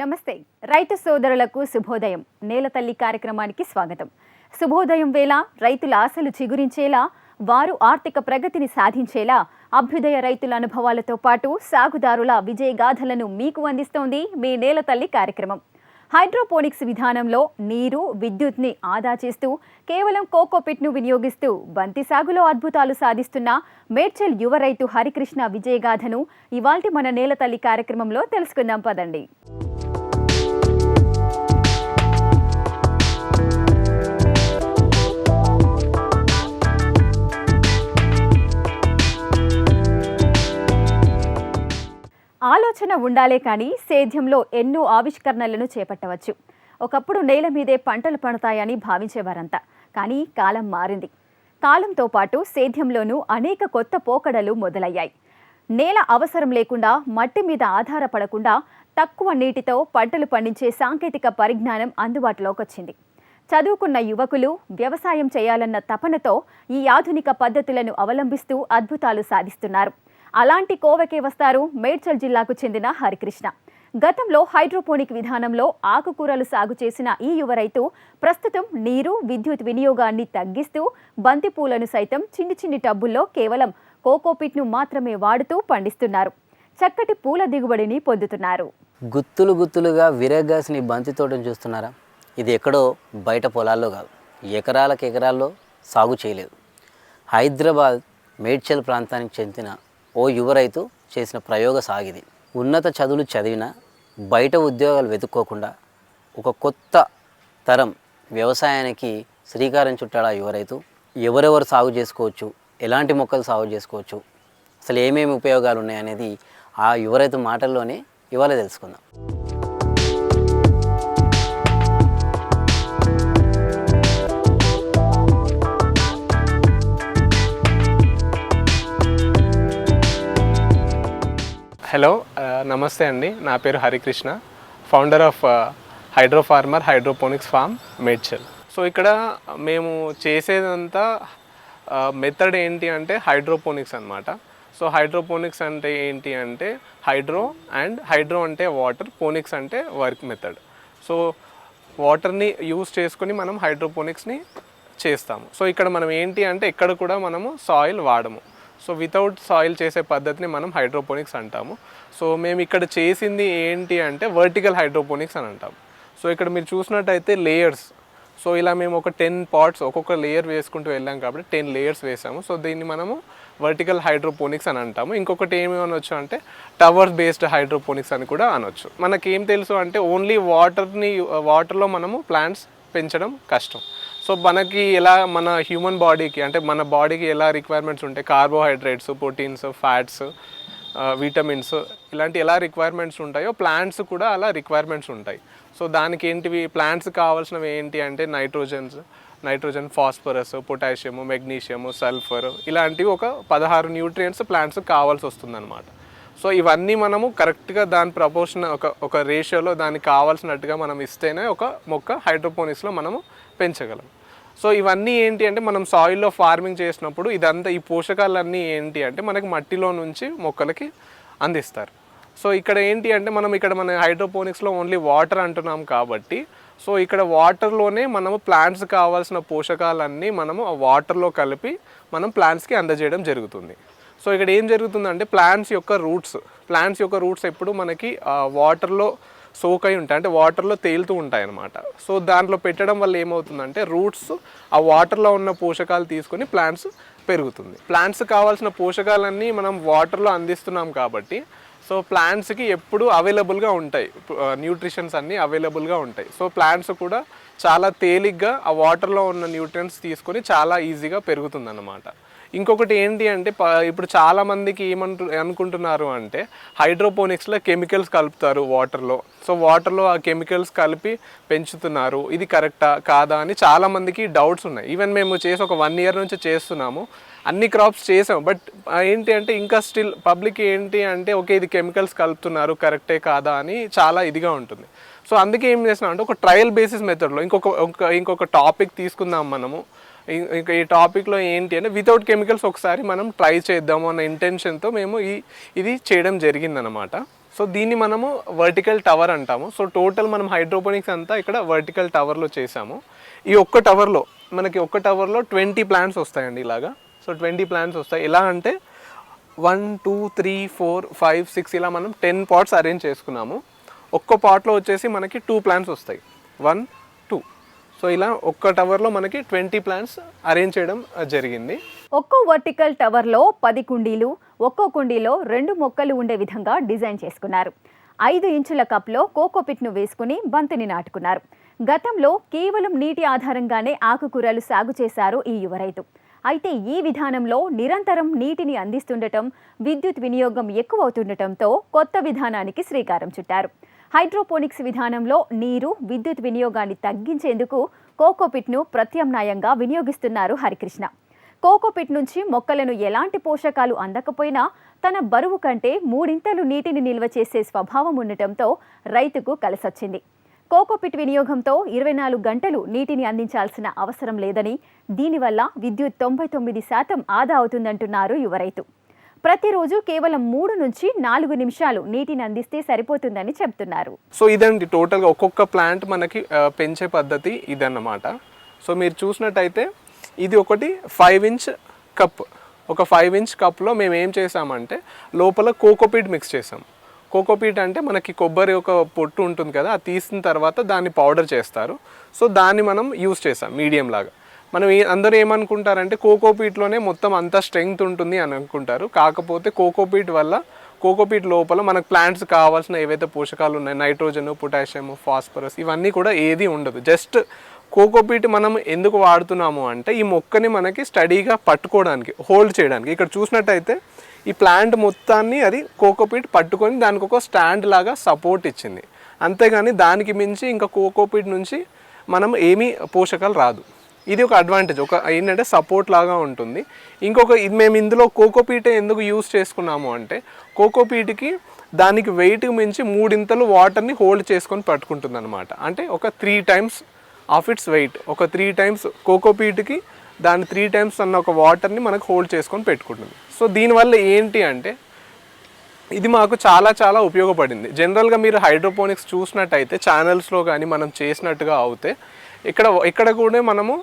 నమస్తే. రైతు సోదరులకు శుభోదయం. నేలతల్లి కార్యక్రమానికి స్వాగతం. శుభోదయం వేళ రైతుల ఆశలు చిగురించేలా వారు ఆర్థిక ప్రగతిని సాధించేలా అభ్యుదయ రైతుల అనుభవాలతో పాటు సాగుదారుల విజయగాథలను మీకు అందిస్తోంది మీ నేలతల్లి కార్యక్రమం. హైడ్రోపోనిక్స్ విధానంలో నీరు విద్యుత్ని ఆదా చేస్తూ కేవలం కోకోపిట్ను వినియోగిస్తూ బంతి సాగులో అద్భుతాలు సాధిస్తున్న మేడ్చల్ యువ రైతు హరికృష్ణ విజయగాథను ఇవాల్టి మన నేలతల్లి కార్యక్రమంలో తెలుసుకుందాం పదండి. ఆలోచన ఉండాలే కానీ సేద్యంలో ఎన్నో ఆవిష్కరణలను చేపట్టవచ్చు. ఒకప్పుడు నేల మీదే పంటలు పండుతాయని భావించేవారంతా కానీ కాలం మారింది. కాలంతో పాటు సేద్యంలోనూ అనేక కొత్త పోకడలు మొదలయ్యాయి. నేల అవసరం లేకుండా మట్టి మీద ఆధారపడకుండా తక్కువ నీటితో పంటలు పండించే సాంకేతిక పరిజ్ఞానం అందుబాటులోకి వచ్చింది చదువుకున్న యువకులు వ్యవసాయం చేయాలన్న తపనతో ఈ ఆధునిక పద్ధతులను అవలంబిస్తూ అద్భుతాలు సాధిస్తున్నారు. అలాంటి కోవకే వస్తారు మేడ్చల్ జిల్లాకు చెందిన హరికృష్ణ. గతంలో హైడ్రోపోనిక్ విధానంలో ఆకుకూరలు సాగు చేసిన ఈ యువ రైతు ప్రస్తుతం నీరు విద్యుత్ వినియోగాన్ని తగ్గిస్తూ బంతిపూలను సైతం చిన్ని చిన్ని టబ్బుల్లో కేవలం కోకోపిట్ను మాత్రమే వాడుతూ పండిస్తున్నారు. చక్కటి పూల దిగుబడిని పొందుతున్నారు. గుత్తులు గుత్తులుగా విరగాసిన ఈ బంతి తోటను చూస్తున్నారా? ఇది ఎక్కడో బయట పొలాల్లో కాదు. ఎకరాలకు ఎకరాల్లో సాగు చేయలేదు. హైదరాబాద్ మేడ్చల్ ప్రాంతానికి చెందిన ఓ యువ రైతు చేసిన ప్రయోగ సాగిది. ఉన్నత చదువులు చదివిన బయట ఉద్యోగాలు వెతుక్కోకుండా ఒక కొత్త తరం వ్యవసాయానికి శ్రీకారం చుట్టాడు ఆ యువ రైతు ఎవరెవరు సాగు చేసుకోవచ్చు? ఎలాంటి మొక్కలు సాగు చేసుకోవచ్చు? అసలు ఏమేమి ఉపయోగాలు ఉన్నాయనేది ఆ యువ రైతు మాటల్లోనే ఇవాళ తెలుసుకుందాం. హలో నమస్తే అండి. నా పేరు Harikrishna. Founder of hydro farmer hydroponics farm Medchal. So ఇక్కడ మేము చేసేదంతా మెథడ్ ఏంటి అంటే హైడ్రోపోనిక్స్ అన్నమాట. సో హైడ్రోపోనిక్స్ అంటే ఏంటి అంటే హైడ్రో అండ్ హైడ్రో అంటే వాటర్ పోనిక్స్ అంటే వర్క్ మెథడ్. సో వాటర్ని యూస్ చేసుకొని మనం హైడ్రోపోనిక్స్ని చేస్తాము. సో ఇక్కడ మనం ఏంటి అంటే ఎక్కడ కూడా మనము సాయిల్ వాడము. సో వితౌట్ సాయిల్ చేసే పద్ధతిని మనం హైడ్రోపోనిక్స్ అంటాము. సో మేము ఇక్కడ చేసింది ఏంటి అంటే వర్టికల్ హైడ్రోపోనిక్స్ అని అంటాము. సో ఇక్కడ మీరు చూసినట్టయితే లేయర్స్ సో ఇలా మేము ఒక టెన్ పాట్స్ ఒక్కొక్క లేయర్ వేసుకుంటూ వెళ్ళాం కాబట్టి టెన్ లేయర్స్ వేసాము. సో దీన్ని మనము వర్టికల్ హైడ్రోపోనిక్స్ అని అంటాము. ఇంకొకటి ఏమి అనొచ్చు అంటే టవర్స్ బేస్డ్ హైడ్రోపోనిక్స్ అని కూడా అనొచ్చు. మనకేం తెలుసు అంటే ఓన్లీ వాటర్ని వాటర్లో మనము ప్లాంట్స్ పెంచడం కష్టం. సో మనకి ఎలా మన హ్యూమన్ బాడీకి అంటే మన బాడీకి ఎలా రిక్వైర్మెంట్స్ ఉంటాయి? కార్బోహైడ్రేట్స్ ప్రోటీన్స్ ఫ్యాట్స్ విటమిన్స్ ఇలాంటి ఎలా రిక్వైర్మెంట్స్ ఉంటాయో ప్లాంట్స్ కూడా అలా రిక్వైర్మెంట్స్ ఉంటాయి. సో దానికి ఏంటివి ప్లాంట్స్ కావాల్సినవి ఏంటి అంటే nitrogens nitrogen phosphorus potassium magnesium sulphur ఇలాంటివి ఒక పదహారు న్యూట్రియంట్స్ ప్లాంట్స్ కావాల్సి వస్తుందన్నమాట. సో ఇవన్నీ మనము కరెక్ట్గా దాని ప్రపోర్షన్ ఒక ఒక రేషియోలో దానికి కావాల్సినట్టుగా మనం ఇస్తేనే ఒక మొక్క హైడ్రోపోనిక్స్లో మనము పెంచగలం. సో ఇవన్నీ ఏంటి అంటే మనం సాయిల్లో ఫార్మింగ్ చేసినప్పుడు ఇదంతా ఈ పోషకాలన్నీ ఏంటి అంటే మనకి మట్టిలో నుంచి మొక్కలకి అందిస్తారు. సో ఇక్కడ ఏంటి అంటే మనం ఇక్కడ మన హైడ్రోపోనిక్స్లో ఓన్లీ వాటర్ అంటున్నాం కాబట్టి సో ఇక్కడ వాటర్లోనే మనము ప్లాంట్స్ కావాల్సిన పోషకాలన్నీ మనము ఆ వాటర్లో కలిపి మనం ప్లాంట్స్కి అందజేయడం జరుగుతుంది. సో ఇక్కడ ఏం జరుగుతుందంటే ప్లాంట్స్ యొక్క రూట్స్ ప్లాంట్స్ యొక్క రూట్స్ ఎప్పుడు మనకి వాటర్లో సోక్ అయి ఉంటాయి. అంటే వాటర్లో తేలుతూ ఉంటాయి అనమాట సో దాంట్లో పెట్టడం వల్ల ఏమవుతుందంటే రూట్స్ ఆ వాటర్లో ఉన్న పోషకాలు తీసుకొని ప్లాంట్స్ పెరుగుతుంది. ప్లాంట్స్ కావాల్సిన పోషకాలన్నీ మనం వాటర్లో అందిస్తున్నాం కాబట్టి సో ప్లాంట్స్కి ఎప్పుడు అవైలబుల్గా ఉంటాయి. న్యూట్రిషన్స్ అన్నీ అవైలబుల్గా ఉంటాయి. సో ప్లాంట్స్ కూడా చాలా తేలిగ్గా ఆ వాటర్లో ఉన్న న్యూట్రియన్స్ తీసుకొని చాలా ఈజీగా పెరుగుతుందన్నమాట. ఇంకొకటి ఏంటి అంటే ఇప్పుడు చాలా మందికి ఏమంటు అనుకుంటున్నారు అంటే హైడ్రోపోనిక్స్లో కెమికల్స్ కలుపుతారు వాటర్లో సో వాటర్లో ఆ కెమికల్స్ కలిపి పెంచుతున్నారు. ఇది కరెక్టా? కాదా? అని చాలా మందికి డౌట్స్ ఉన్నాయి. ఈవెన్ మేము చేసి ఒక వన్ ఇయర్ నుంచి చేస్తున్నాము. అన్ని క్రాప్స్ చేసాం బట్ ఏంటి అంటే ఇంకా స్టిల్ పబ్లిక్ ఏంటి అంటే ఓకే ఇది కెమికల్స్ కలుపుతున్నారు. కరెక్టే కాదా? అని చాలా ఇదిగా ఉంటుంది. సో అందుకే ఏం చేసినా అంటే ఒక ట్రయల్ బేసిస్ మెథడ్లో ఇంకొక ఒక- ఇంకొక టాపిక్ తీసుకుందాం మనము. ఇంకా ఈ టాపిక్లో ఏంటి అంటే వితౌట్ కెమికల్స్ ఒకసారి మనం ట్రై చేద్దాము అన్న ఇంటెన్షన్తో మేము ఈ ఇది చేయడం జరిగిందనమాట సో దీన్ని మనము వర్టికల్ టవర్ అంటాము. సో టోటల్ మనం హైడ్రోపోనిక్స్ అంతా ఇక్కడ వర్టికల్ టవర్లో చేసాము ఈ ఒక్క టవర్లో మనకి ఒక్క టవర్లో ట్వంటీ ప్లాంట్స్ వస్తాయండి ఇలాగా. సో ట్వంటీ ప్లాంట్స్ వస్తాయి. ఎలా అంటే one two three four five six ఇలా మనం టెన్ పాట్స్ అరేంజ్ చేసుకున్నాము. ఒక్క పాట్లో వచ్చేసి మనకి టూ ప్లాంట్స్ వస్తాయి. వన్ సో ఇలా ఒక్క టవర్లో మనకి ట్వంటీ ప్లాంట్స్ అరేంజ్ చేయడం జరిగింది. ఒక్కో వర్టికల్ టవర్లో పది కుండీలు ఒక్కో కుండీలో రెండు మొక్కలు ఉండే విధంగా డిజైన్ చేసుకున్నారు. ఐదు ఇంచుల కప్లో కోకోపిట్ను వేసుకుని బంతిని నాటుకున్నారు. గతంలో కేవలం నీటి ఆధారంగానే ఆకుకూరలు సాగు చేశారు ఈ యువ రైతు. అయితే ఈ విధానంలో నిరంతరం నీటిని అందిస్తుండటం విద్యుత్ వినియోగం ఎక్కువ అవుతుండటంతో కొత్త విధానానికి శ్రీకారం చుట్టారు. హైడ్రోపోనిక్స్ విధానంలో నీరు విద్యుత్ వినియోగాన్ని తగ్గించేందుకు కోకోపిట్ను ప్రత్యామ్నాయంగా వినియోగిస్తున్నారు హరికృష్ణ. కోకోపిట్ నుంచి మొక్కలను ఎలాంటి పోషకాలు అందకపోయినా తన బరువు కంటే మూడింతలు నీటిని నిల్వ చేసే స్వభావం ఉండటంతో రైతుకు కలిసొచ్చింది. కోకోపిట్ వినియోగంతో ఇరవై నాలుగు గంటలు నీటిని అందించాల్సిన అవసరం లేదని దీనివల్ల విద్యుత్ తొంభై తొమ్మిది శాతం ఆదా అవుతుందంటున్నారు యువ రైతు. ప్రతిరోజు కేవలం మూడు నుంచి నాలుగు నిమిషాలు నీటిని అందిస్తే సరిపోతుందని చెప్తున్నారు. సో ఇదండి టోటల్గా ఒక్కొక్క ప్లాంట్ మనకి పెంచే పద్ధతి ఇదన్నమాట. సో మీరు చూసినట్టయితే ఇది ఒకటి ఫైవ్ ఇంచ్ కప్. ఒక ఫైవ్ ఇంచ్ కప్లో మేము ఏం చేసామంటే లోపల కోకోపీట్ మిక్స్ చేసాం. కోకోపీట్ అంటే మనకి కొబ్బరి ఒక పొట్టు ఉంటుంది కదా అది తీసిన తర్వాత దాన్ని పౌడర్ చేస్తారు. సో దాన్ని మనం యూస్ చేసాం మీడియం లాగా. మనం ఏ- అందరూ ఏమనుకుంటారంటే కోకోపీట్లోనే మొత్తం అంత స్ట్రెంగ్త్ ఉంటుంది అని అనుకుంటారు. కాకపోతే కోకోపీట్ వల్ల కోకోపీట్ లోపల మనకు ప్లాంట్స్ కావాల్సిన ఏవైతే పోషకాలు ఉన్నాయి నైట్రోజన్ పొటాషియం ఫాస్ఫరస్ ఇవన్నీ కూడా ఏది ఉండదు. జస్ట్ కోకోపీట్ మనం ఎందుకు వాడుతున్నాము అంటే ఈ మొక్కని మనకి స్టడీగా పట్టుకోవడానికి హోల్డ్ చేయడానికి. ఇక్కడ చూసినట్టయితే ఈ ప్లాంట్ మొత్తాన్ని అది కోకోపీట్ పట్టుకొని దానికి ఒక స్టాండ్ లాగా సపోర్ట్ ఇచ్చింది. అంతేగాని దానికి మించి ఇంకా కోకోపీట్ నుంచి మనం ఏమీ పోషకాలు రాదు. ఇది ఒక అడ్వాంటేజ్ ఒక ఏంటంటే సపోర్ట్ లాగా ఉంటుంది. ఇంకొక ఇది మేము ఇందులో కోకోపీట ఎందుకు యూస్ చేసుకున్నాము అంటే కోకోపీట్కి దానికి వెయిట్ మించి మూడింతలు వాటర్ని హోల్డ్ చేసుకొని పట్టుకుంటుంది అనమాట అంటే ఒక three times of its weight ఒక త్రీ టైమ్స్ కోకోపీట్కి దాని త్రీ టైమ్స్ అన్న ఒక వాటర్ని మనకు హోల్డ్ చేసుకొని పెట్టుకుంటుంది. సో దీనివల్ల ఏంటి అంటే ఇది మాకు చాలా చాలా ఉపయోగపడింది. జనరల్గా మీరు హైడ్రోపోనిక్స్ చూసినట్టయితే ఛానల్స్లో కానీ మనం చేసినట్టుగా అవుతే ఇక్కడ ఇక్కడ కూడా మనము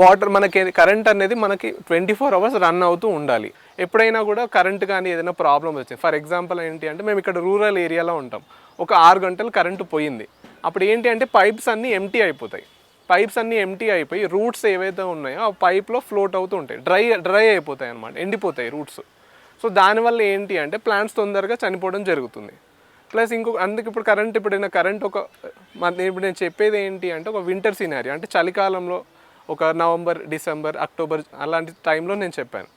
వాటర్ మనకి కరెంట్ అనేది మనకి ట్వంటీ ఫోర్ అవర్స్ రన్ అవుతూ ఉండాలి. ఎప్పుడైనా కూడా కరెంట్ కానీ ఏదైనా ప్రాబ్లం వచ్చింది. ఫర్ ఎగ్జాంపుల్ ఏంటి అంటే మేము ఇక్కడ రూరల్ ఏరియాలో ఉంటాం. ఒక ఆరు గంటలు కరెంటు పోయింది. అప్పుడు ఏంటి అంటే పైప్స్ అన్నీ ఎంటీ అయిపోతాయి. పైప్స్ అన్నీ ఎంటీ అయిపోయి రూట్స్ ఏవైతే ఉన్నాయో ఆ పైప్లో ఫ్లోట్ అవుతూ ఉంటాయి. డ్రై డ్రై అయిపోతాయి అనమాట ఎండిపోతాయి రూట్స్ సో దానివల్ల ఏంటి అంటే ప్లాంట్స్ తొందరగా చనిపోవడం జరుగుతుంది. ప్లస్ ఇంకొక అందుకు ఇప్పుడు కరెంట్ ఇప్పుడు కరెంట్ ఒక మన ఇప్పుడు నేను చెప్పేది ఏంటి అంటే ఒక వింటర్ సీనరీ అంటే చలికాలంలో ఒక నవంబర్ డిసెంబర్ అక్టోబర్ అలాంటి టైంలో నేను చెప్పాను.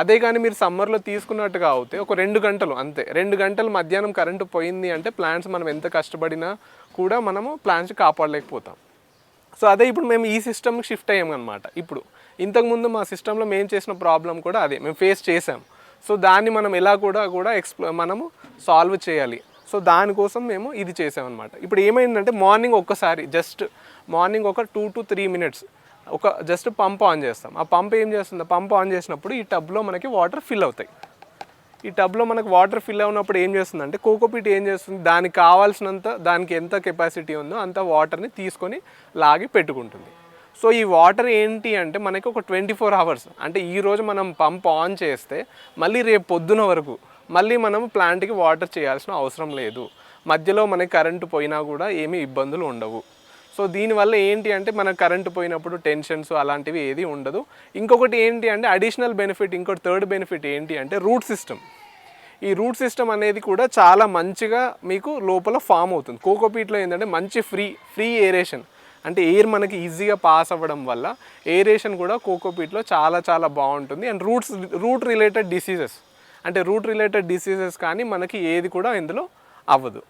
అదే కానీ మీరు సమ్మర్లో తీసుకున్నట్టుగా అవుతే ఒక రెండు గంటలు అంతే. రెండు గంటలు మధ్యాహ్నం కరెంటు పోయింది అంటే ప్లాంట్స్ మనం ఎంత కష్టపడినా కూడా మనము ప్లాంట్స్ కాపాడలేకపోతాం. సో అదే ఇప్పుడు మేము ఈ సిస్టమ్కి షిఫ్ట్ అయ్యామన్నమాట అనమాట ఇప్పుడు ఇంతకుముందు మా సిస్టంలో మేము చేసిన ప్రాబ్లం కూడా అదే. మేము ఫేస్ చేసాం సో దాన్ని మనం ఎలా కూడా కూడా ఎక్స్ప్లో మనము సాల్వ్ చేయాలి. సో దానికోసం మేము ఇది చేసామన్నమాట. ఇప్పుడు ఏమైందంటే మార్నింగ్ ఒక్కసారి జస్ట్ మార్నింగ్ ఒక టూ టు త్రీ మినిట్స్ ఒక జస్ట్ పంప్ ఆన్ చేస్తాం. ఆ పంప్ ఏం చేస్తుంది? పంప్ ఆన్ చేసినప్పుడు ఈ టబ్లో మనకి వాటర్ ఫిల్ అవుతాయి. ఈ టబ్లో మనకు వాటర్ ఫిల్ అవునప్పుడు ఏం చేస్తుందంటే కోకోపీట్ ఏం చేస్తుంది? దానికి కావాల్సినంత దానికి ఎంత కెపాసిటీ ఉందో అంత వాటర్ని తీసుకొని లాగి పెట్టుకుంటుంది. సో ఈ వాటర్ ఏంటి అంటే మనకి ఒక ట్వంటీ ఫోర్ అవర్స్ అంటే ఈరోజు మనం పంప్ ఆన్ చేస్తే మళ్ళీ రేపు పొద్దున వరకు మళ్ళీ మనం ప్లాంట్కి వాటర్ చేయాల్సిన అవసరం లేదు. మధ్యలో మనకి కరెంటు పోయినా కూడా ఏమీ ఇబ్బందులు ఉండవు. సో దీనివల్ల ఏంటి అంటే మన కరెంటు పోయినప్పుడు టెన్షన్స్ అలాంటివి ఏది ఉండదు. ఇంకొకటి ఏంటి అంటే అడిషనల్ బెనిఫిట్ ఇంకోటి థర్డ్ బెనిఫిట్ ఏంటి అంటే రూట్ సిస్టమ్. ఈ రూట్ సిస్టమ్ అనేది కూడా చాలా మంచిగా మీకు లోపల ఫామ్ అవుతుంది. కోకోపీట్లో ఏంటంటే మంచి ఫ్రీ ఫ్రీ ఏరేషన్. అంటే ఎయిర్ మనకి ఈజీగా పాస్ అవ్వడం వల్ల ఏరేషన్ కూడా కోకోపీట్లో చాలా చాలా బాగుంటుంది. And roots root related diseases. అంటే రూట్ రిలేటెడ్ డిసీజెస్ కానీ మనకి ఏది కూడా ఇందులో అవ్వదు.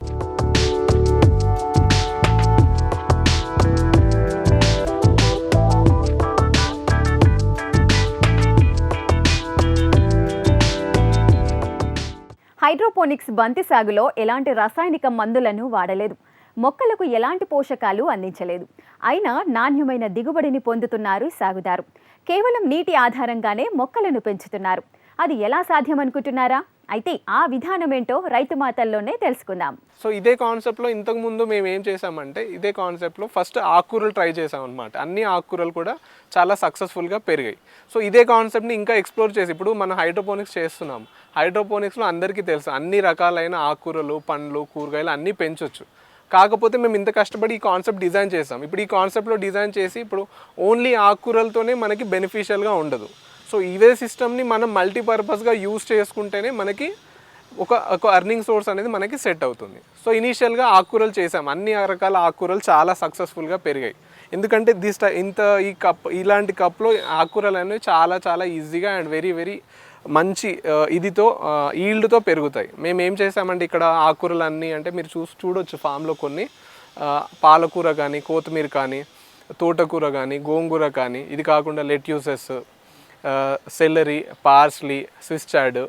హైడ్రోపోనిక్స్ బంతి సాగులో ఎలాంటి రసాయనిక మందులను వాడలేదు. మొక్కలకు ఎలాంటి పోషకాలు అందించలేదు. అయినా నాణ్యమైన దిగుబడిని పొందుతున్నారు సాగుదారు. కేవలం నీటి ఆధారంగానే మొక్కలను పెంచుతున్నారు. అది ఎలా సాధ్యం అనుకుంటున్నారా అయితే ఆ విధానం ఏంటో రైతు మాటల్లోనే తెలుసుకుందాం. సో ఇదే కాన్సెప్ట్లో ఇంతకు ముందు మేము ఏం చేసామంటే ఇదే కాన్సెప్ట్లో ఫస్ట్ ఆకుకూరలు ట్రై చేసాం అనమాట అన్ని ఆకుకూరలు కూడా చాలా సక్సెస్ఫుల్గా పెరిగాయి. సో ఇదే కాన్సెప్ట్ని ఇంకా ఎక్స్ప్లోర్ చేసి ఇప్పుడు మనం హైడ్రోపోనిక్స్ చేస్తున్నాం. హైడ్రోపోనిక్స్లో అందరికీ తెలుసు అన్ని రకాలైన ఆకుకూరలు పండ్లు కూరగాయలు అన్నీ పెంచొచ్చు. కాకపోతే మేము ఇంత కష్టపడి ఈ కాన్సెప్ట్ డిజైన్ చేసాం. ఇప్పుడు ఈ కాన్సెప్ట్లో డిజైన్ చేసి ఇప్పుడు ఓన్లీ ఆకుకూరలతోనే మనకి బెనిఫిషియల్గా ఉండదు. సో ఇదే సిస్టమ్ని మనం మల్టీపర్పస్గా యూజ్ చేసుకుంటేనే మనకి ఒక ఒక అర్నింగ్ సోర్స్ అనేది మనకి సెట్ అవుతుంది. సో ఇనీషియల్గా ఆకుకూరలు చేసాం. అన్ని రకాల ఆకుకూరలు చాలా సక్సెస్ఫుల్గా పెరిగాయి. ఎందుకంటే దిస్ టై- ఇంత ఈ కప్ ఇలాంటి కప్లో ఆకుకూరలు అనేవి చాలా చాలా ఈజీగా అండ్ వెరీ వెరీ మంచి ఇదితో ఈల్డ్తో పెరుగుతాయి. మేము ఏం చేసామంటే ఇక్కడ ఆకుకూరలు అన్నీ అంటే మీరు చూసి చూడొచ్చు ఫామ్లో కొన్ని పాలకూర కానీ కొత్తిమీర కానీ తోటకూర కానీ గోంగూర కానీ ఇది కాకుండా lettuces celery parsley Swiss chard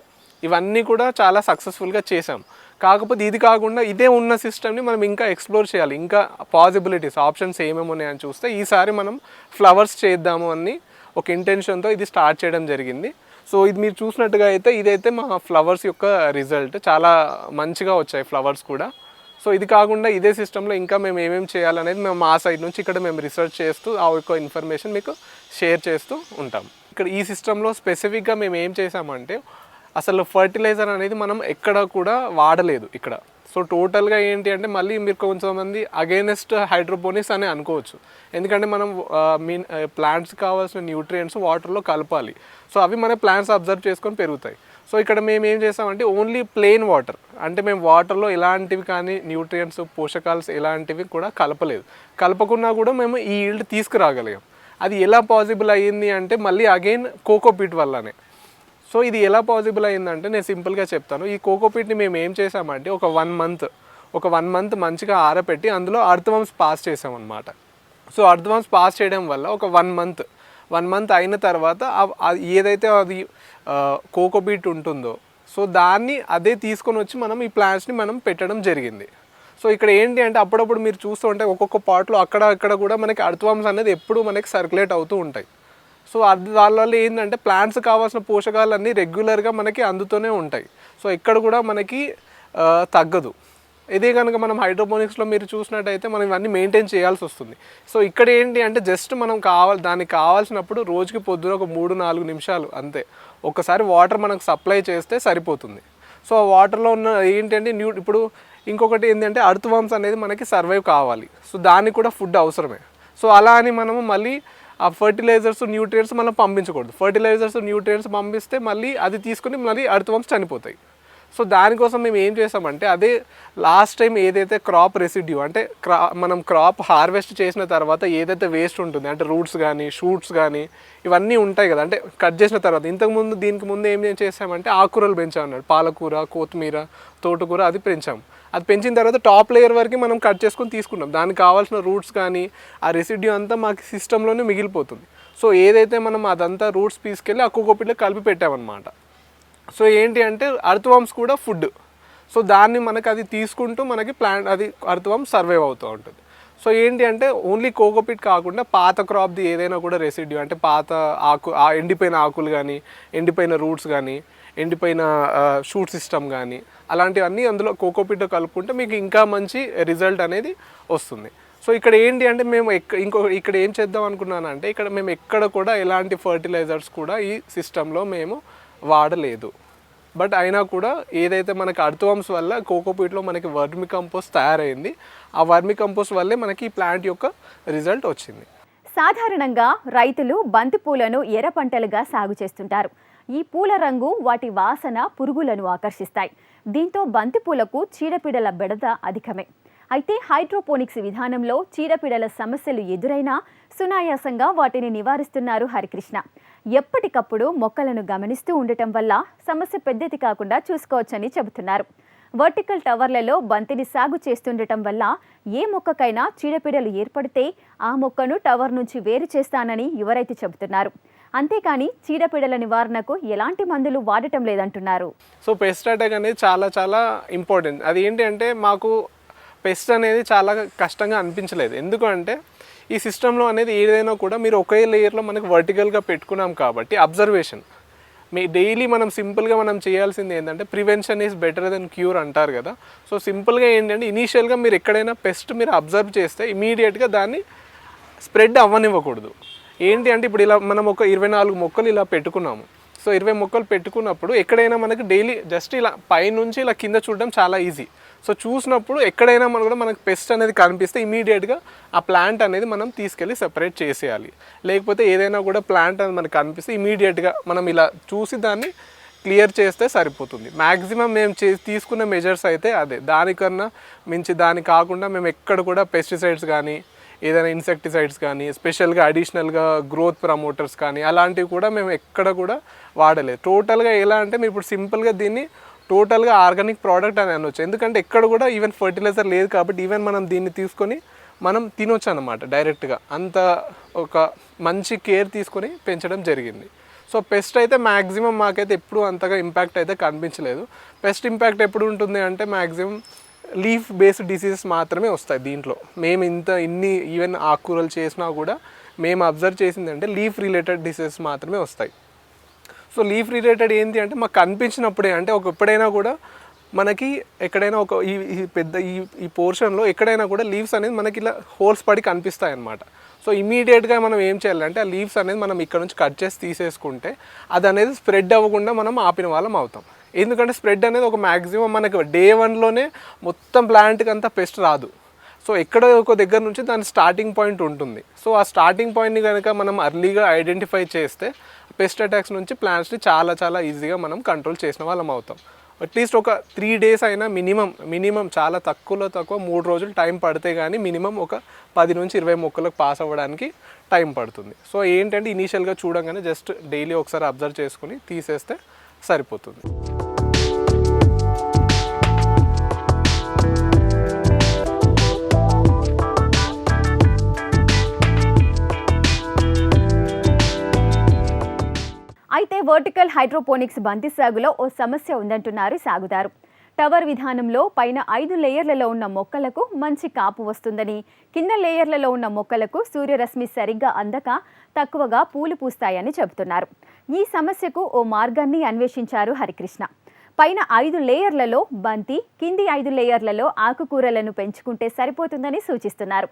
ఇవన్నీ కూడా చాలా సక్సెస్ఫుల్గా చేసాం కాకపోతే ఇది కాకుండా ఇదే ఉన్న సిస్టమ్ని మనం ఇంకా ఎక్స్ప్లోర్ చేయాలి. ఇంకా పాసిబిలిటీస్ ఆప్షన్స్ ఏమేమి ఉన్నాయని చూస్తే ఈసారి మనం ఫ్లవర్స్ చేద్దాము అని ఒక ఇంటెన్షన్తో ఇది స్టార్ట్ చేయడం జరిగింది. సో ఇది మీరు చూసినట్టుగా అయితే ఇదైతే మా ఫ్లవర్స్ యొక్క రిజల్ట్ చాలా మంచిగా వచ్చాయి ఫ్లవర్స్ కూడా. సో ఇది కాకుండా ఇదే సిస్టంలో ఇంకా మేము ఏమేమి చేయాలనేది మేము మా సైడ్ నుంచి ఇక్కడ మేము రీసెర్చ్ చేస్తూ ఆ యొక్క ఇన్ఫర్మేషన్ మీకు షేర్ చేస్తూ ఉంటాం. ఇక్కడ ఈ సిస్టంలో స్పెసిఫిక్గా మేము ఏం చేసామంటే అసలు ఫర్టిలైజర్ అనేది మనం ఎక్కడ కూడా వాడలేదు ఇక్కడ. సో టోటల్గా ఏంటి అంటే మళ్ళీ మీరు కొంతమంది అగైనెస్ట్ హైడ్రోపోనిక్స్ అని అనుకోవచ్చు. ఎందుకంటే మనం మీన్ ప్లాంట్స్ కావాల్సిన న్యూట్రియంట్స్ వాటర్లో కలపాలి. సో అవి మన ప్లాంట్స్ అబ్జర్వ్ చేసుకొని పెరుగుతాయి. సో ఇక్కడ మేము ఏం చేసామంటే ఓన్లీ ప్లెయిన్ వాటర్. అంటే మేము వాటర్లో ఎలాంటివి కానీ న్యూట్రియంట్స్ పోషకాలు ఎలాంటివి కూడా కలపలేదు. కలపకున్నా కూడా మేము ఈ ఈల్డ్ తీసుకురాగలిగాం. అది ఎలా పాసిబుల్ అయ్యింది అంటే మళ్ళీ అగైన్ కోకోపీట్ వల్లనే. సో ఇది ఎలా పాసిబుల్ అయిందంటే నేను సింపుల్గా చెప్తాను. ఈ కోకోపీట్ని మేము ఏం చేసామంటే ఒక వన్ మంత్ ఒక వన్ మంత్ మంచిగా ఆరపెట్టి అందులో అర్థవంస్ పాస్ చేసామన్నమాట సో అర్థవంస్ పాస్ చేయడం వల్ల ఒక వన్ మంత్ వన్ మంత్ అయిన తర్వాత ఏదైతే అది కోకోబీట్ ఉంటుందో సో దాన్ని అదే తీసుకొని వచ్చి మనం ఈ ప్లాంట్స్ని మనం పెట్టడం జరిగింది. సో ఇక్కడ ఏంటి అంటే అప్పుడప్పుడు మీరు చూస్తూ ఉంటే ఒక్కొక్క పాట్లో అక్కడ అక్కడ కూడా మనకి అర్థవాంస్ అనేది ఎప్పుడు మనకి సర్క్యులేట్ అవుతూ ఉంటాయి. సో అది దానివల్ల ఏంటంటే ప్లాంట్స్ కావాల్సిన పోషకాలు అన్నీ రెగ్యులర్గా మనకి అందుతూనే ఉంటాయి. సో ఇక్కడ కూడా మనకి తగ్గదు. ఇదే కనుక మనం హైడ్రోపోనిక్స్లో మీరు చూసినట్టయితే మనం ఇవన్నీ మెయింటైన్ చేయాల్సి వస్తుంది. సో ఇక్కడ ఏంటి అంటే జస్ట్ మనం కావాలి దానికి కావాల్సినప్పుడు రోజుకి పొద్దున ఒక మూడు నాలుగు నిమిషాలు అంతే. ఒకసారి వాటర్ మనకు సప్లై చేస్తే సరిపోతుంది. సో ఆ వాటర్లో ఉన్న ఏంటంటే న్యూ ఇప్పుడు ఇంకొకటి ఏంటంటే అర్థవామ్స్ అనేది మనకి సర్వైవ్ కావాలి. సో దానికి కూడా ఫుడ్ అవసరమే. సో అలా అని మనము మళ్ళీ ఆ ఫర్టిలైజర్స్ న్యూట్రియంట్స్ మనం పంపించకూడదు. ఫర్టిలైజర్స్ న్యూట్రియంట్స్ పంపిస్తే మళ్ళీ అది తీసుకుని మళ్ళీ అర్థవామ్స్ చనిపోతాయి. సో దానికోసం మేము ఏం చేసామంటే అదే లాస్ట్ టైం ఏదైతే క్రాప్ రెసిడ్యూ అంటే క్రా మనం క్రాప్ హార్వెస్ట్ చేసిన తర్వాత ఏదైతే వేస్ట్ ఉంటుంది అంటే రూట్స్ కానీ షూట్స్ కానీ ఇవన్నీ ఉంటాయి కదా అంటే కట్ చేసిన తర్వాత. ఇంతకుముందు దీనికి ముందు ఏం చేసామంటే ఆకుకూరలు పెంచాం అన్నాడు. పాలకూర కొత్తిమీర తోటకూర అది పెంచాం. అది పెంచిన తర్వాత టాప్ లేయర్ వరకు మనం కట్ చేసుకొని తీసుకున్నాం దానికి కావాల్సిన రూట్స్ కానీ ఆ రెసిడ్యూ అంతా మాకు సిస్టంలోనే మిగిలిపోతుంది. సో ఏదైతే మనం అదంతా రూట్స్ తీసుకెళ్ళి ఆ కోకోపీట్లో కలిపి పెట్టామన్నమాట. సో ఏంటి అంటే అర్థవామ్స్ కూడా ఫుడ్. సో దాన్ని మనకి అది తీసుకుంటూ మనకి ప్లాంట్ అది అర్థవామ్ సర్వైవ్ అవుతూ ఉంటుంది. సో ఏంటి అంటే ఓన్లీ కోకోపిట్ కాకుండా పాత క్రాప్ది ఏదైనా కూడా రెసిడ్యూ అంటే పాత ఆకు ఆ ఎండిపోయిన ఆకులు కానీ ఎండిపోయిన రూట్స్ కానీ ఎండిపోయిన షూట్ సిస్టమ్ కానీ అలాంటివన్నీ అందులో కోకోపిట్ కలుపుకుంటే మీకు ఇంకా మంచి రిజల్ట్ అనేది వస్తుంది. సో ఇక్కడ ఏంటి అంటే మేము ఎక్క ఇంకో ఇక్కడ ఏం చేద్దాం అనుకున్నానంటే ఇక్కడ మేము ఎక్కడ కూడా ఎలాంటి ఫర్టిలైజర్స్ కూడా ఈ సిస్టంలో మేము వాడలేదు. బట్ అయినా కూడా ఏదైతే మనకి అర్థవంశ వల్ల కోకోపీట్లో మనకి వర్మి కంపోస్ట్ తయారైంది ఆ వర్మి కంపోస్ట్ వల్లే మనకి ఈ ప్లాంట్ యొక్క రిజల్ట్ వచ్చింది. సాధారణంగా రైతులు బంతిపూలను ఎర్ర పంటలుగా సాగు చేస్తుంటారు. ఈ పూల రంగు వాటి వాసన పురుగులను ఆకర్షిస్తాయి. దీంతో బంతిపూలకు చీడపీడల బెడద అధికమే. అయితే హైడ్రోపోనిక్స్ విధానంలో చీడపీడల సమస్యలు ఎదురైనా సునాయాసంగా వాటిని నివారిస్తున్నారు హరికృష్ణ. ఎప్పటికప్పుడు మొక్కలను గమనిస్తూ ఉండటం వల్ల సమస్య పెద్దది కాకుండా చూసుకోవచ్చని చెబుతున్నారు. వర్టికల్ టవర్లలో బంతిని సాగు చేస్తుండటం వల్ల ఏ మొక్కకైనా చీడపీడలు ఏర్పడితే ఆ మొక్కను టవర్ నుంచి వేరు చేస్తానని యువరైతే చెబుతున్నారు. అంతేకాని చీడపీడల నివారణకు ఎలాంటి మందులు వాడటం లేదంటున్నారు. సో పెస్ట్ అటాక్ అనేది చాలా చాలా ఇంపార్టెంట్. అది ఏంటి అంటే మాకు పెస్ట్ అనేది చాలా కష్టంగా అనిపించలేదు. ఎందుకంటే ఈ సిస్టంలో అనేది ఏదైనా కూడా మీరు ఒకే లేయర్లో మనకి వర్టికల్గా పెట్టుకున్నాం కాబట్టి అబ్జర్వేషన్. మీ డైలీ మనం సింపుల్గా మనం చేయాల్సింది ఏంటంటే prevention is better than cure అంటారు కదా. సో సింపుల్గా ఏంటంటే ఇనీషియల్గా మీరు ఎక్కడైనా పెస్ట్ మీరు అబ్జర్వ్ చేస్తే ఇమీడియట్గా దాన్ని స్ప్రెడ్ అవ్వనివ్వకూడదు. ఏంటి అంటే ఇప్పుడు ఇలా మనం ఒక ఇరవై నాలుగు మొక్కలు ఇలా పెట్టుకున్నాము. సో ఇరవై మొక్కలు పెట్టుకున్నప్పుడు ఎక్కడైనా మనకి డైలీ జస్ట్ ఇలా పైనుంచి ఇలా కింద చూడడం చాలా ఈజీ. సో చూసినప్పుడు ఎక్కడైనా మనం కూడా మనకు పెస్ట్ అనేది కనిపిస్తే ఇమీడియట్గా ఆ ప్లాంట్ అనేది మనం తీసుకెళ్ళి సెపరేట్ చేసేయాలి. లేకపోతే ఏదైనా కూడా ప్లాంట్ అనేది మనకు కనిపిస్తే ఇమీడియట్గా మనం ఇలా చూసి దాన్ని క్లియర్ చేస్తే సరిపోతుంది. మ్యాక్సిమం మేము చే తీసుకున్న మెజర్స్ అయితే అదే. దానికన్నా మించి దాని కాకుండా మేము ఎక్కడ కూడా పెస్టిసైడ్స్ కానీ ఏదైనా ఇన్సెక్టిసైడ్స్ కానీ స్పెషల్గా అడిషనల్గా గ్రోత్ ప్రమోటర్స్ కానీ అలాంటివి కూడా మేము ఎక్కడ కూడా వాడలేదు. టోటల్గా ఎలా అంటే మేము ఇప్పుడు సింపుల్గా దీన్ని టోటల్గా ఆర్గానిక్ ప్రోడక్ట్ అని అనొచ్చు. ఎందుకంటే ఎక్కడ కూడా ఈవెన్ ఫర్టిలైజర్ లేదు కాబట్టి ఈవెన్ మనం దీన్ని తీసుకొని మనం తినొచ్చు అనమాట డైరెక్ట్గా అంత ఒక మంచి కేర్ తీసుకొని పెంచడం జరిగింది. సో పెస్ట్ అయితే మ్యాక్సిమం మాకైతే ఎప్పుడు అంతగా ఇంపాక్ట్ అయితే కనిపించలేదు. పెస్ట్ ఇంపాక్ట్ ఎప్పుడు ఉంటుంది అంటే మ్యాక్సిమం లీఫ్ బేస్డ్ డిసీజెస్ మాత్రమే వస్తాయి దీంట్లో. మేము ఇంత ఇన్ని ఈవెన్ ఆకుకూరలు చేసినా కూడా మేము అబ్జర్వ్ చేసింది అంటే లీఫ్ రిలేటెడ్ డిసీజెస్ మాత్రమే వస్తాయి. సో లీఫ్ రిలేటెడ్ ఏంటి అంటే మాకు కనిపించినప్పుడే అంటే ఒక ఎప్పుడైనా కూడా మనకి ఎక్కడైనా ఒక ఈ ఈ పెద్ద ఈ ఈ పోర్షన్లో ఎక్కడైనా కూడా లీవ్స్ అనేది మనకి ఇలా హోల్స్ పడి కనిపిస్తాయి అన్నమాట. సో ఇమీడియట్గా మనం ఏం చేయాలంటే ఆ లీవ్స్ అనేది మనం ఇక్కడ నుంచి కట్ చేసి తీసేసుకుంటే అది అనేది స్ప్రెడ్ అవ్వకుండా మనం ఆపిన వాళ్ళం అవుతాం. ఎందుకంటే స్ప్రెడ్ అనేది ఒక మ్యాక్సిమం మనకి డే వన్లోనే మొత్తం ప్లాంట్కి అంతా పెస్ట్ రాదు. సో ఎక్కడ ఒక దగ్గర నుంచి దాని స్టార్టింగ్ పాయింట్ ఉంటుంది. సో ఆ స్టార్టింగ్ పాయింట్ని కనుక మనం అర్లీగా ఐడెంటిఫై చేస్తే పెస్ట్ అటాక్స్ నుంచి ప్లాంట్స్ని చాలా చాలా ఈజీగా మనం కంట్రోల్ చేసిన వాళ్ళం అవుతాం. అట్లీస్ట్ ఒక త్రీ డేస్ అయినా మినిమం మినిమం చాలా తక్కువలో తక్కువ మూడు రోజులు టైం పడితే కానీ మినిమం ఒక పది నుంచి ఇరవై మొక్కలకు పాస్ అవ్వడానికి టైం పడుతుంది. సో ఏంటంటే ఇనీషియల్గా చూడంగానే జస్ట్ డైలీ ఒకసారి అబ్జర్వ్ చేసుకుని తీసేస్తే సరిపోతుంది. అయితే వర్టికల్ హైడ్రోపోనిక్స్ బంతి సాగులో ఓ సమస్య ఉందంటున్నారు సాగుదారు. టవర్ విధానంలో పైన ఐదు లేయర్లలో ఉన్న మొక్కలకు మంచి కాపు వస్తుందని కింద లేయర్లలో ఉన్న మొక్కలకు సూర్యరశ్మి సరిగ్గా అందక తక్కువగా పూలు పూస్తాయని చెబుతున్నారు. ఈ సమస్యకు ఓ మార్గాన్ని అన్వేషించారు హరికృష్ణ. పైన ఐదు లేయర్లలో బంతి కింది ఐదు లేయర్లలో ఆకుకూరలను పెంచుకుంటే సరిపోతుందని సూచిస్తున్నారు.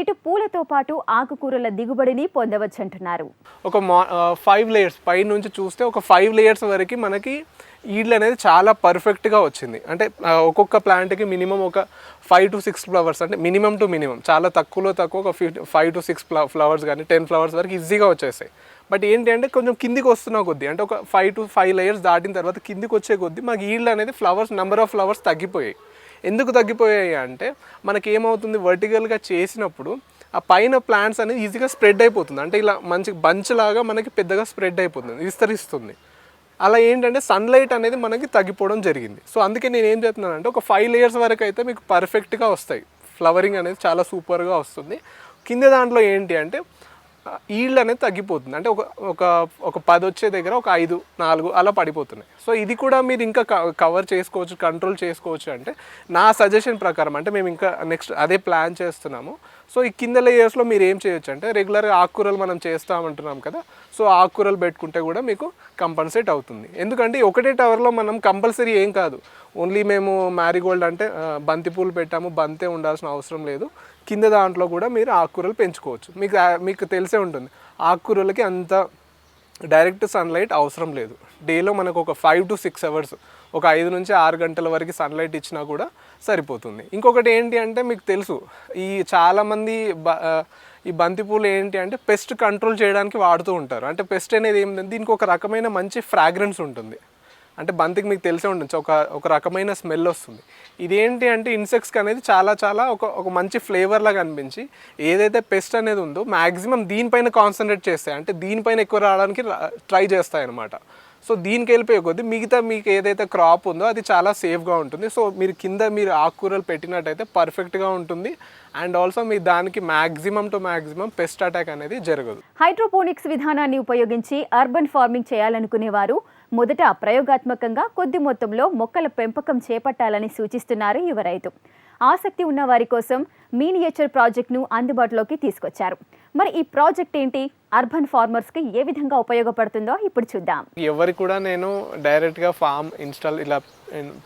ఇటు పూలతో పాటు ఆకుకూరల దిగుబడిని పొందవచ్చంటున్నారు. ఒక మా ఫైవ్ లేయర్స్ పై నుంచి చూస్తే ఒక ఫైవ్ లేయర్స్ వరకు మనకి ఈడ్లు అనేది చాలా పర్ఫెక్ట్గా వచ్చింది. అంటే ఒక్కొక్క ప్లాంట్కి మినిమం ఒక ఫైవ్ టు సిక్స్ ఫ్లవర్స్ అంటే మినిమం టు మినిమం చాలా తక్కువలో తక్కువ ఒక ఫైవ్ టు సిక్స్ ఫ్లవర్స్ కానీ టెన్ ఫ్లవర్స్ వరకు ఈజీగా వచ్చేసాయి. బట్ ఏంటి అంటే కొంచెం కిందికి వస్తున్న కొద్దీ అంటే ఒక ఫైవ్ టు ఫైవ్ లేయర్స్ దాటిన తర్వాత కిందికి వచ్చే కొద్దీ మాకు ఈల్డ్ అనేది ఫ్లవర్స్ నెంబర్ ఆఫ్ ఫ్లవర్స్ తగ్గిపోయాయి. ఎందుకు తగ్గిపోయాయి అంటే మనకి ఏమవుతుంది వర్టికల్గా చేసినప్పుడు ఆ పైన ప్లాంట్స్ అనేది ఈజీగా స్ప్రెడ్ అయిపోతుంది. అంటే ఇలా మంచి బంచ్ లాగా మనకి పెద్దగా స్ప్రెడ్ అయిపోతుంది విస్తరిస్తుంది. అలా ఏంటంటే సన్లైట్ అనేది మనకి తగ్గిపోవడం జరిగింది. సో అందుకే నేను ఏం చెప్తున్నాను అంటే ఒక ఫైవ్ లేయర్స్ వరకు అయితే మీకు పర్ఫెక్ట్గా వస్తాయి. ఫ్లవరింగ్ అనేది చాలా సూపర్గా వస్తుంది. కింద దాంట్లో ఏంటి అంటే ఈల్డ్ అనేది తగ్గిపోతుంది. అంటే ఒక ఒక ఒక పది వచ్చే దగ్గర ఒక ఐదు నాలుగు అలా పడిపోతున్నాయి. సో ఇది కూడా మీరు ఇంకా కవర్ చేసుకోవచ్చు కంట్రోల్ చేసుకోవచ్చు అంటే నా సజెషన్ ప్రకారం అంటే మేము ఇంకా నెక్స్ట్ అదే ప్లాన్ చేస్తున్నాము. సో ఈ కింద లేయర్స్లో మీరు ఏం చేయొచ్చు అంటే రెగ్యులర్గా ఆకుకూరలు మనం చేస్తామంటున్నాం కదా సో ఆకుకూరలు పెట్టుకుంటే కూడా మీకు కంపల్సేట్ అవుతుంది. ఎందుకంటే ఒకటే టవర్లో మనం కంపల్సరీ ఏం కాదు. ఓన్లీ మేము మ్యారీగోల్డ్ అంటే బంతిపూలు బంతి పూలు పెట్టాము బంతే ఉండాల్సిన అవసరం లేదు. కింద దాంట్లో కూడా మీరు ఆకుకూరలు పెంచుకోవచ్చు. మీకు మీకు తెలిసే ఉంటుంది. ఆకుకూరలకి అంత డైరెక్ట్ సన్లైట్ అవసరం లేదు. డేలో మనకు ఒక ఫైవ్ టు సిక్స్ అవర్స్ ఒక ఐదు నుంచి ఆరు గంటల వరకు సన్లైట్ ఇచ్చినా కూడా సరిపోతుంది. ఇంకొకటి ఏంటి అంటే మీకు తెలుసు ఈ చాలామంది బ ఈ బంతిపూలు ఏంటి అంటే పెస్ట్ కంట్రోల్ చేయడానికి వాడుతూ ఉంటారు. అంటే పెస్ట్ అనేది ఏంటంటే దీనికి ఒక రకమైన మంచి ఫ్రాగ్రెన్స్ ఉంటుంది. అంటే బంతికి మీకు తెలిసే ఉంటుంది. ఒక ఒక రకమైన స్మెల్ వస్తుంది. ఇదేంటి అంటే ఇన్సెక్ట్స్కి అనేది చాలా చాలా ఒక ఒక మంచి ఫ్లేవర్లా కనిపించి అనిపించి ఏదైతే పెస్ట్ అనేది ఉందో మ్యాక్సిమం దీనిపైన కాన్సన్ట్రేట్ చేస్తాయి. అంటే దీనిపైన ఎక్కువ రావడానికి ట్రై చేస్తాయి అనమాట సో దీనికి వెళ్ళిపోయే కొద్దీ మిగతా మీకు ఏదైతే క్రాప్ ఉందో అది చాలా సేఫ్గా ఉంటుంది. సో మీరు కింద మీరు ఆకుకూరలు పెట్టినట్టయితే పర్ఫెక్ట్గా ఉంటుంది. అండ్ ఆల్సో మీ దానికి maximum to maximum pest attack అనేది జరగదు. హైడ్రోపోనిక్స్ విధానాన్ని ఉపయోగించి అర్బన్ ఫార్మింగ్ చేయాలనుకునేవారు మొదట ప్రయోగాత్మకంగా కొద్ది మొత్తంలో మొక్కల పెంపకం చేపట్టాలని సూచిస్తున్నారు యువ రైతు. ఆసక్తి ఉన్న వారి కోసం మీనియేచర్ ప్రాజెక్ట్ను అందుబాటులోకి తీసుకొచ్చారు. మరి ఈ ప్రాజెక్ట్ ఏంటి? అర్బన్ ఫార్మర్స్కి ఏ విధంగా ఉపయోగపడుతుందో ఇప్పుడు చూద్దాం. ఎవరు కూడా నేను డైరెక్ట్గా ఫామ్ ఇన్స్టాల్ ఇలా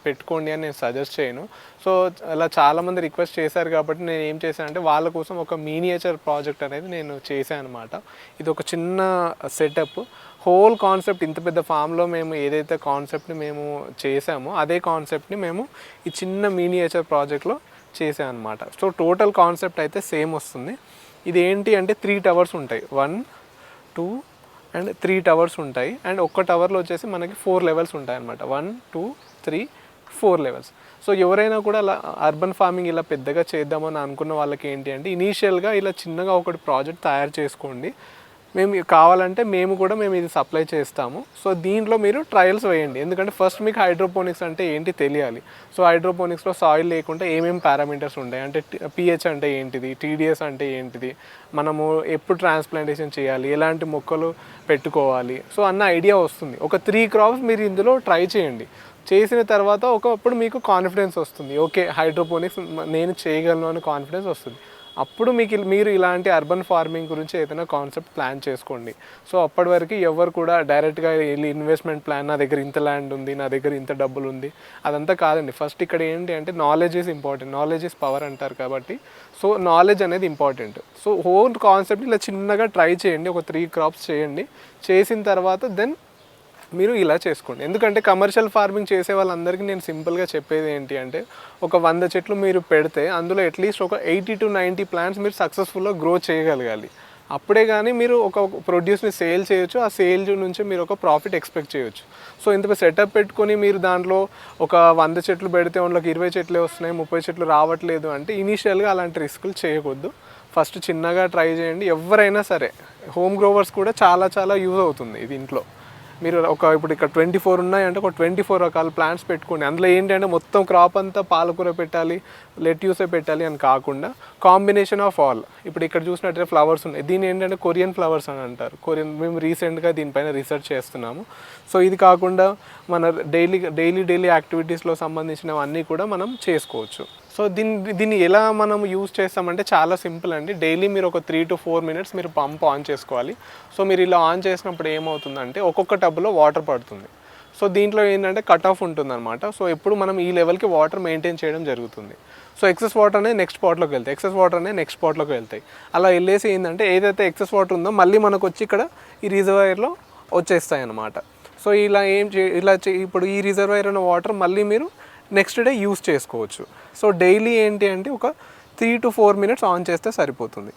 పెట్టుకోండి అని నేను సజెస్ట్ చేయను. సో అలా చాలామంది రిక్వెస్ట్ చేశారు కాబట్టి నేను ఏం చేశానంటే వాళ్ళ కోసం ఒక మీనియేచర్ ప్రాజెక్ట్ అనేది నేను చేశాను అనమాట ఇది ఒక చిన్న సెటప్. హోల్ కాన్సెప్ట్ ఇంత పెద్ద ఫామ్లో మేము ఏదైతే కాన్సెప్ట్ని మేము చేసామో అదే కాన్సెప్ట్ని మేము ఈ చిన్న మీనియేచర్ ప్రాజెక్ట్లో చేసాం అనమాట సో టోటల్ కాన్సెప్ట్ అయితే సేమ్ వస్తుంది. ఇది ఏంటి అంటే త్రీ టవర్స్ ఉంటాయి. One two and three towers ఉంటాయి. అండ్ ఒక్క టవర్లో వచ్చేసి మనకి ఫోర్ లెవెల్స్ ఉంటాయి అనమాట one two three four levels. So ఎవరైనా కూడా అలా అర్బన్ ఫార్మింగ్ ఇలా పెద్దగా చేద్దామని అనుకున్న వాళ్ళకి ఏంటి అంటే ఇనీషియల్గా ఇలా చిన్నగా ఒకటి ప్రాజెక్ట్ తయారు చేసుకోండి. మేము కావాలంటే మేము కూడా మేము ఇది సప్లై చేస్తాము. సో దీంట్లో మీరు ట్రయల్స్ వేయండి. ఎందుకంటే ఫస్ట్ మీకు హైడ్రోపోనిక్స్ అంటే ఏంటి తెలియాలి. సో హైడ్రోపోనిక్స్లో సాయిల్ లేకుండా ఏమేమి పారామీటర్స్ ఉంటాయి? అంటే పిహెచ్ అంటే ఏంటిది? టీడీఎస్ అంటే ఏంటిది? మనము ఎప్పుడు ట్రాన్స్ప్లాంటేషన్ చేయాలి? ఎలాంటి మొక్కలు పెట్టుకోవాలి? సో అన్న ఐడియా వస్తుంది. ఒక త్రీ క్రాప్స్ మీరు ఇందులో ట్రై చేయండి. చేసిన తర్వాత ఒకప్పుడు మీకు కాన్ఫిడెన్స్ వస్తుంది. ఓకే హైడ్రోపోనిక్స్ నేను చేయగలను అని కాన్ఫిడెన్స్ వస్తుంది. అప్పుడు మీకు మీరు ఇలాంటి అర్బన్ ఫార్మింగ్ గురించి ఏదైనా కాన్సెప్ట్ ప్లాన్ చేసుకోండి. సో అప్పటి వరకు ఎవరు కూడా డైరెక్ట్గా వెళ్ళి ఇన్వెస్ట్మెంట్ ప్లాన్ నా దగ్గర ఇంత ల్యాండ్ ఉంది నా దగ్గర ఇంత డబ్బులు ఉంది అదంతా కాదండి. ఫస్ట్ ఇక్కడ ఏంటి అంటే knowledge is important knowledge is power అంటారు కాబట్టి. సో నాలెడ్జ్ అనేది ఇంపార్టెంట్ సో హోల్ కాన్సెప్ట్ ఇలా చిన్నగా ట్రై చేయండి. ఒక త్రీ క్రాప్స్ చేయండి. చేసిన తర్వాత దెన్ మీరు ఇలా చేసుకోండి. ఎందుకంటే కమర్షియల్ ఫార్మింగ్ చేసే వాళ్ళందరికీ నేను సింపుల్గా చెప్పేది ఏంటి అంటే ఒక వంద చెట్లు మీరు పెడితే అందులో అట్లీస్ట్ ఒక ఎయిటీ టు నైంటీ ప్లాంట్స్ మీరు సక్సెస్ఫుల్గా గ్రో చేయగలగాలి. అప్పుడే కానీ మీరు ఒక ప్రొడ్యూస్ని సేల్ చేయొచ్చు ఆ సేల్ నుంచి మీరు ఒక ప్రాఫిట్ ఎక్స్పెక్ట్ చేయొచ్చు. సో ఇంత సెటప్ పెట్టుకొని మీరు దాంట్లో ఒక వంద చెట్లు పెడితే వాళ్ళకి ఇరవై చెట్లే వస్తున్నాయి ముప్పై చెట్లు రావట్లేదు అంటే ఇనీషియల్గా అలాంటి రిస్కులు చేయకూడదు. ఫస్ట్ చిన్నగా ట్రై చేయండి. ఎవరైనా సరే హోమ్ గ్రోవర్స్ కూడా చాలా చాలా యూజ్ అవుతుంది ఇది ఇంట్లో. మీరు ఒక ఇప్పుడు ఇక్కడ ట్వంటీ ఫోర్ ఉన్నాయంటే ఒక ట్వంటీ ఫోర్ రకాల ప్లాంట్స్ పెట్టుకోండి. అందులో ఏంటంటే మొత్తం క్రాప్ అంతా పాలకూర పెట్టాలి లెట్యూసే పెట్టాలి అని కాకుండా కాంబినేషన్ ఆఫ్ ఆల్ ఇప్పుడు ఇక్కడ చూసినట్టే ఫ్లవర్స్ ఉన్నాయి. దీని ఏంటంటే కొరియన్ ఫ్లవర్స్ అని అంటారు. కొరియన్ మేము రీసెంట్గా దీనిపైన రీసెర్చ్ చేస్తున్నాము. సో ఇది కాకుండా మన డైలీ డైలీ డైలీ యాక్టివిటీస్లో సంబంధించినవన్నీ కూడా మనం చేసుకోవచ్చు. సో దీన్ని దీన్ని ఎలా మనం యూజ్ చేస్తామంటే చాలా సింపుల్ అండి. డైలీ మీరు ఒక త్రీ టు ఫోర్ మినిట్స్ మీరు పంప్ ఆన్ చేసుకోవాలి. సో మీరు ఇలా ఆన్ చేసినప్పుడు ఏమవుతుందంటే ఒక్కొక్క టబ్లో వాటర్ పడుతుంది. సో దీంట్లో ఏంటంటే కట్ ఆఫ్ ఉంటుందన్నమాట. సో ఎప్పుడు మనం ఈ లెవెల్కి వాటర్ మెయింటైన్ చేయడం జరుగుతుంది. సో ఎక్సెస్ వాటర్ అనేది నెక్స్ట్ పాట్లోకి వెళ్తాయి. ఎక్సెస్ వాటర్ అనేది నెక్స్ట్ పాట్లోకి వెళ్తాయి. అలా వెళ్ళేసి ఏంటంటే ఏదైతే ఎక్సెస్ వాటర్ ఉందో మళ్ళీ మనకు వచ్చి ఇక్కడ ఈ రిజర్వాయర్లో వచ్చేస్తాయి అన్నమాట సో ఇలా ఏం చే ఇలా ఇప్పుడు ఈ రిజర్వాయర్ ఉన్న వాటర్ మళ్ళీ మీరు నెక్స్ట్ డే యూస్ చేసుకోవచ్చు. సో డైలీ ఏంటి అంటే ఒక three to four minutes on చేస్తే సరిపోతుంది.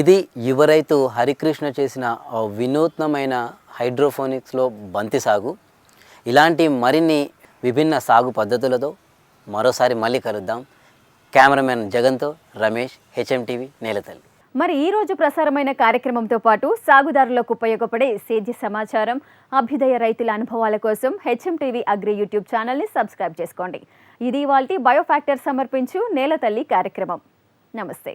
ఇది యువ రైతు హరికృష్ణ చేసిన వినూత్నమైన హైడ్రోఫోనిక్స్లో బంతి సాగు. ఇలాంటి మరిన్ని విభిన్న సాగు పద్ధతులతో మరోసారి మళ్ళీ కలుద్దాం. కెమెరామెన్ జగన్తో రమేష్ హెచ్ఎంటీవీ నేలతల్లి. మరి ఈ రోజు ప్రసారమైన కార్యక్రమంతో పాటు సాగుదారులకు ఉపయోగపడే సేద్య సమాచారం అభ్యుదయ రైతుల అనుభవాల కోసం హెచ్ఎంటీవీ అగ్రి యూట్యూబ్ ఛానల్ని సబ్స్క్రైబ్ చేసుకోండి. ఇది ఇవాల్టి బయోఫ్యాక్టర్ సమర్పించు నేలతల్లి కార్యక్రమం. నమస్తే.